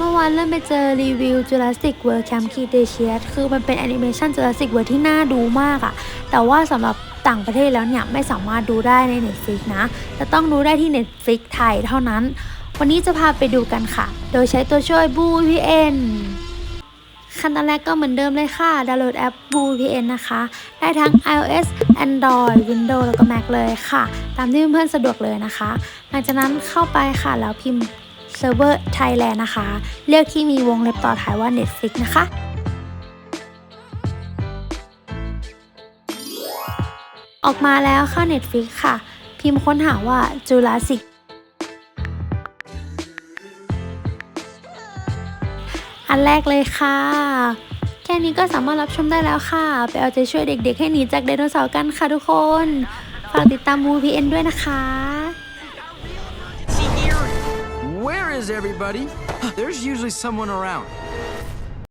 เมื่อวานเริ่มไปเจอรีวิว Jurassic World Camp Cretaceous คือมันเป็นแอนิเมชัน Jurassic World ที่น่าดูมากอะแต่ว่าสำหรับต่างประเทศแล้วเนี่ย ไม่สามารถดูได้ใน Netflix นะ จะต้องดูได้ที่ Netflix ไทยเท่านั้น วันนี้จะพาไปดูกันค่ะ โดยใช้ตัวช่วย Boo VPN ขั้นตอนแรกก็เหมือนเดิมเลยค่ะ ดาวน์โหลดแอป Boo VPN นะคะ ได้ทั้ง iOS Android Windows แล้วก็ Mac เลยค่ะ ตามที่เพื่อนๆสะดวกเลยนะคะ หลังจากนั้นเข้าไปค่ะ แล้วพิมพ์ เซิร์ฟเวอร์ Thailand นะคะ เลือกที่มีวงเล็บต่อท้ายว่า Netflix นะคะออกมาแล้วเข้า Netflix ค่ะ พิมพ์ค้นหาว่า Jurassic อันแรกเลยค่ะ แค่นี้ก็สามารถรับชมได้แล้วค่ะ ไปเอาใจช่วยเด็กๆให้หนีจากไดโนเสาร์กันค่ะทุกคน ฝากติดตาม VPN ด้วยนะคะ is everybody? There's usually someone around.